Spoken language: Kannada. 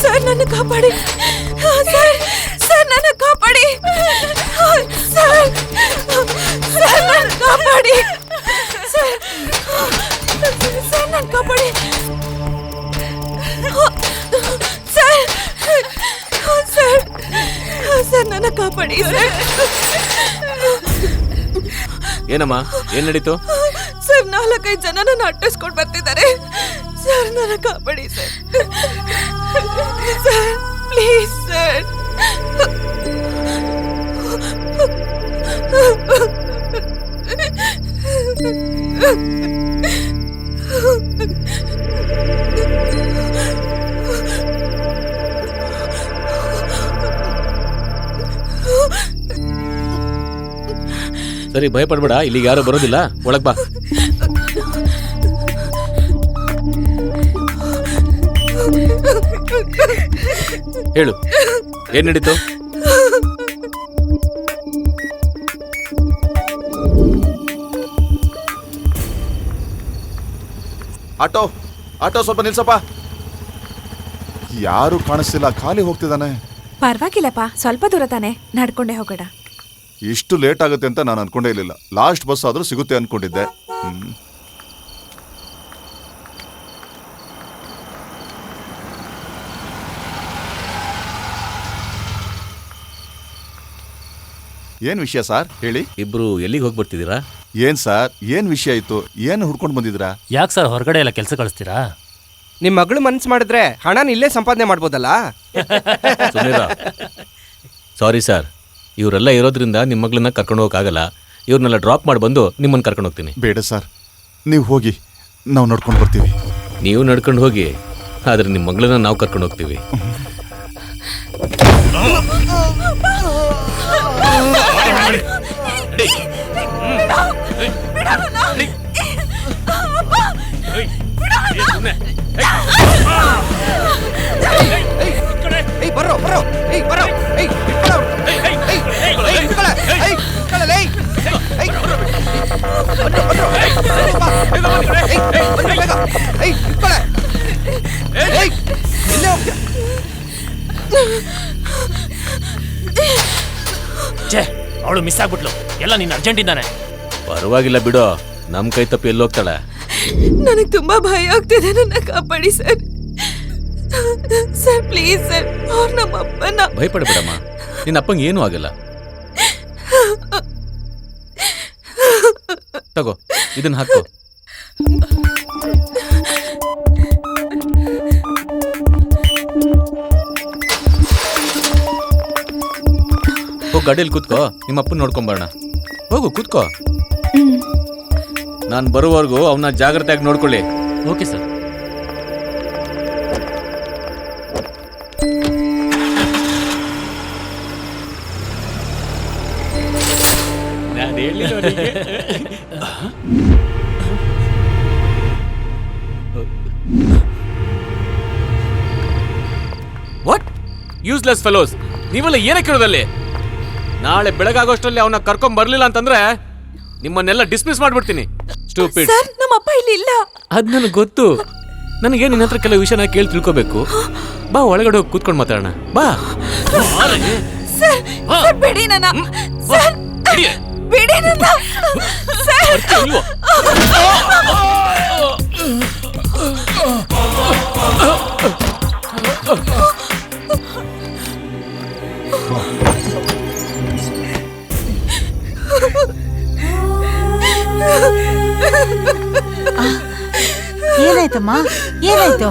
ಸರ್ ನನ್ನ ಕಾಪಾಡಿ ಸರ್ ಸರ್ ನನ್ನ ಕಾಪಾಡಿ ಸರ್ ಸರ್ ನನ್ನ ಕಾಪಾಡಿ ಸರ್ ಸರ್ ನನ್ನ ಕಾಪಾಡಿ ಸರ್ ಸರ್ ಸರ್ ನನ್ನ ಕಾಪಾಡಿ ಸರ್ ಏನಮ್ಮ? ಏನ್ ನಡೀತು? ಸರ್, ನಾಲ್ಕೈದು ಜನ ನನ್ನ ಅಟ್ಟಿಸ್ಕೊಂಡು ಬರ್ತಿದ್ದಾರೆ. ಸರ್, ನನ್ನ ಕಾಪಾಡಿ, ಸರ್. Sir, please, sir. ಸರಿ ಭಯಪಡಬೇಡ ಇಲ್ಲಿಗೆ ಯಾರು ಬರೋದಿಲ್ಲ. ಒಳಗ್ ಬಾ. ಹೇಳು ಏನ್ ನಡೀತು? ಆಟೋ ಆಟೋ ಸ್ವಲ್ಪ ನಿಲ್ಸಪ್ಪ. ಯಾರು ಕಾಣಿಸ್ತಿಲ್ಲ ಖಾಲಿ ಹೋಗ್ತಿದ್ದಾನೆ. ಪರವಾಗಿಲ್ಲಪ್ಪ ಸ್ವಲ್ಪ ದೂರ ತಾನೆ ನಡ್ಕೊಂಡೇ ಹೋಗೋಣ. ಇಷ್ಟು ಲೇಟ್ ಆಗುತ್ತೆ ಅಂತ ನಾನು ಅನ್ಕೊಂಡೇ ಇರಲಿಲ್ಲ. ಲಾಸ್ಟ್ ಬಸ್ ಆದರೂ ಸಿಗುತ್ತೆ ಅನ್ಕೊಂಡಿದ್ದೆ. ಹ್ಮ್. ಏನ್ ವಿಷಯ ಸರ್? ಹೇಳಿ. ಇಬ್ರು ಎಲ್ಲಿಗೆ ಹೋಗಿ ಬರ್ತಿದ್ದೀರಾ? ಏನ್ ಸರ್? ಏನ್ ವಿಷಯ ಇತ್ತು? ಏನು ಹುಡ್ಕೊಂಡು ಬಂದಿದ್ದೀರಾ? ಯಾಕೆ ಸರ್ ಹೊರಗಡೆ ಎಲ್ಲ ಕೆಲಸ ಕಳಿಸ್ತೀರಾ? ನಿಮ್ಮ ಮಗಳು ಮನ್ಸು ಮಾಡಿದ್ರೆ ಹಣನ ಇಲ್ಲೇ ಸಂಪಾದನೆ ಮಾಡ್ಬೋದಲ್ಲ? Sorry sir. ಇವರೆಲ್ಲ ಇರೋದ್ರಿಂದ ನಿಮ್ಮ ಮಗಳನ್ನ ಕರ್ಕೊಂಡು ಹೋಗಕ್ಕಾಗಲ್ಲ. ಇವ್ರನ್ನೆಲ್ಲ ಡ್ರಾಪ್ ಮಾಡಿ ಬಂದು ನಿಮ್ಮನ್ನ ಕರ್ಕೊಂಡು ಹೋಗ್ತೀನಿ. ಬೇಡ ಸರ್. ನೀವು ಹೋಗಿ ನಾವು ನೋಡ್ಕೊಂಡು ಬರ್ತೀವಿ. ನೀವು ನಡ್ಕೊಂಡು ಹೋಗಿ ಆದ್ರೆ ನಿಮ್ಮ ಮಗಳನ್ನ ನಾವು ಕರ್ಕೊಂಡು ಹೋಗ್ತೀವಿ. ಛೇ ಅವಳು ಮಿಸ್ ಆಗ್ಬಿಟ್ಲು. ಎಲ್ಲ ನೀನು ಇದ್ದಾನೆ ಪರವಾಗಿಲ್ಲ ಬಿಡು. ನಮ್ಮ ಕೈ ತಪ್ಪಿ ಎಲ್ಲಿ ಹೋಗ್ತಾಳೆ ನನಗೆ ತುಂಬಾ ಭಯ ಆಗ್ತಿದೆ ನನ್ನ ಕಾಪಾಡಿ ಸರ್. ಸರ್ ಪ್ಲೀಸ್ ಸರ್ ಅವ್ರು ನಮ್ಮ ಅಪ್ಪನ. ಭಯಪಡಬೇಡಮ್ಮ ನಿನ್ನ ಅಪ್ಪಂಗೆ ಏನೂ ಆಗಲ್ಲ. ತಗೋ ಇದನ್ನ ಹಾಕೋ. ಗಾಡಿಯಲ್ಲಿ ಕೂತ್ಕೋ ನಿಮ್ಮ ಅಪ್ಪನ ನೋಡ್ಕೊಂಬರೋಣ. ಹೋಗು ಕೂತ್ಕೋ. ನಾನು ಬರೋವರೆಗೂ ಅವನ್ನ ಜಾಗ್ರತೆಯಾಗಿ ನೋಡ್ಕೊಳ್ಳಿ. Okay sir. What useless fellows ನೀವೆಲ್ಲ ಏನಕ್ಕೆ ಇರೋದಲ್ಲಿ ನಾಳೆ ಬೆಳಗಾಗೋಷ್ಟರಲ್ಲಿ ಅವನ್ನ ಕರ್ಕೊಂಡ್ ಬರ್ಲಿಲ್ಲ ಅಂತಂದ್ರೆ ನಿಮ್ಮನ್ನೆಲ್ಲ ಡಿಸ್ಮಿಸ್ ಮಾಡ್ಬಿಡ್ತೀನಿ. ಸ್ಟೂಪಿಡ್ ಸರ್ ನಮ್ಮ ಅಪ್ಪ ಇಲ್ಲಿ ಇಲ್ಲ. ಅದ್ ನನಗೆ ಗೊತ್ತು. ನನಗೆ ನಿನ್ನ ಹತ್ರ ಕೆಲವು ವಿಷಯನ ಕೇಳಿ ತಿಳ್ಕೋಬೇಕು? ಬಾ ಒಳಗಡೆ ಹೋಗಿ ಕೂತ್ಕೊಂಡು ಮಾತಾಡೋಣ. ಬಾ. ಸರ್ ಸರ್ ಬಿಡಿ ನನ್ನ. ಸರ್ ಬಿಡಿ. ನನ್ನ. ಸರ್. ಇಲ್ವೋ? ಏನಾಯ್ತಮ್ಮ? ಏನಾಯ್ತು?